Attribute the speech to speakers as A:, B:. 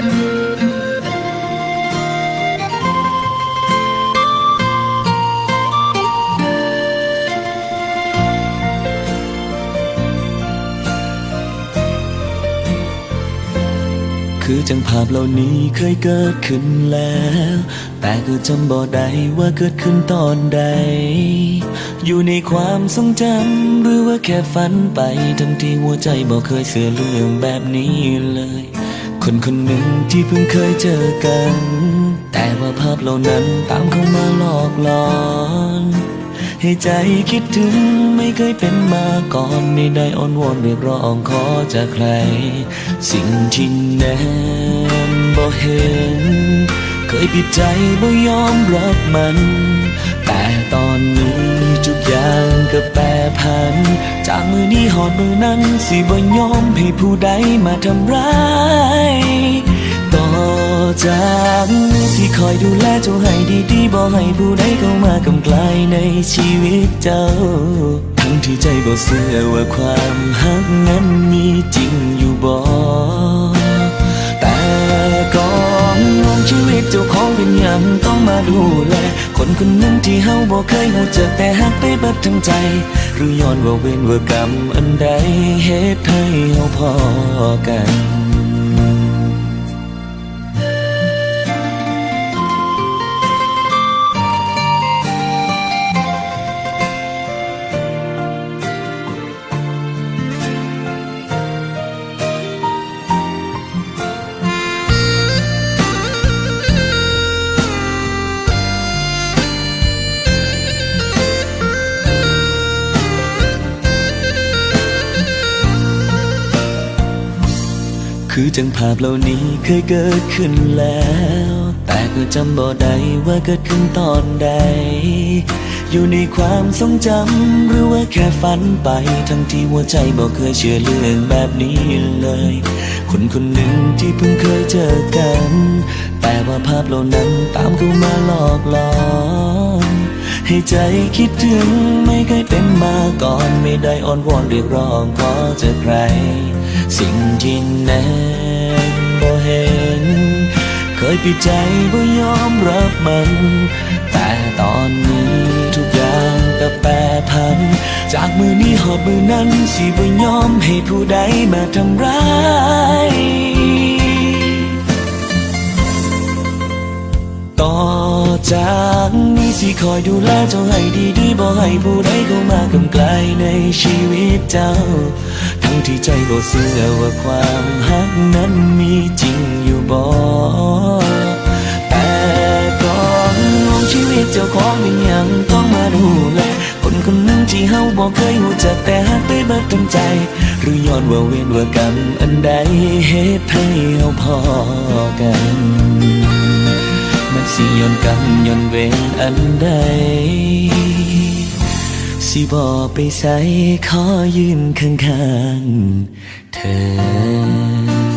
A: คือจังภาพเหล่านี้เคยเกิดขึ้นแล้ว แต่ก็จำบ่ได้ว่าเกิดขึ้นตอนใด อยู่ในความทรงจำหรือว่าแค่ฝันไป ทั้งที่หัวใจบ่เคยเสือเรื่องแบบนี้เลย ที่เพิ่งเคยเจอกัน แต่ว่าภาพเหล่านั้นตามเข้ามาหลอกหลอน ให้ใจคิดถึงไม่เคยเป็นมาก่อนไม่ได้อ้อนวอนเรียกร้องขอจากใคร สิ่งที่แนมบ่เห็น เคยปิดใจบ่ยอมรับมัน แต่ตอนนี้ทุกอย่างก็แปรผัน จากมือนี้หอดมือนั้นสิบ่ยอมให้ผู้ใดมาทำร้าย จากนี้สิคอยดูแลเจ้าให้ดีๆบ่ให้ผู้ใดเข้ามากำไกลในชีวิตเจ้า ทั้งที่ใจบ่เชื่อว่าความหักนั้นมีจริงอยู่บ่แต่ก่อนมองชีวิตเจ้าของเป็นอย่างต้องมาดูแลคนคนหนึ่งที่เฮาบ่เคยหูจักแต่หักไปบิดทั้งใจ หรือย้อนว่าเวรว่ากรรมอันใดเหตุให้เฮาพอกัน คือจังภาพเหล่านี้เคยเกิดขึ้นแล้ว แต่ก็จำบ่ได้ว่าเกิดขึ้นตอนใด อยู่ในความทรงจำหรือว่าแค่ฝันไป ทั้งที่หัวใจบ่เคยเชื่อเรื่องแบบนี้เลย คนคนหนึ่งที่เพิ่งเคยเจอกัน แต่ว่าภาพเหล่านั้นตามเข้ามาหลอกหลอน ให้ใจคิดถึงไม่เคยเป็นมาก่อนไม่ได้อ้อนวอนเรียกร้องขอเจอใคร สิ่งที่แน่บ่เห็น เคยปิดใจบ่ยอมรับมัน แต่ตอนนี้ทุกอย่างก็แปรผัน จากมือนี้หอดมือนั้นสิบ่ยอมให้ผู้ใดมาทำร้ายต่อ จากนี้สิคอยดูแลเจ้าให้ดีๆบ่ให้ผู้ใดเข้ามากำไกลในชีวิตเจ้า ทั้งที่ใจบ่เชื่อว่าความหักนั้นมีจริงอยู่บ่แต่ก่อนมองชีวิตเจ้าของเป็นอย่างต้องมาดูแลคนคนหนึ่งที่เฮาบ่เคยรู้จักแต่หักไปเบิดทั้งใจ หรือย้อนว่าเวรว่ากรรมอันใดเหตุให้เฮาพอกัน ย้อนกรรมย้อนเวรอันใด สิบอไปใส่ขอยืนข้างๆเธอ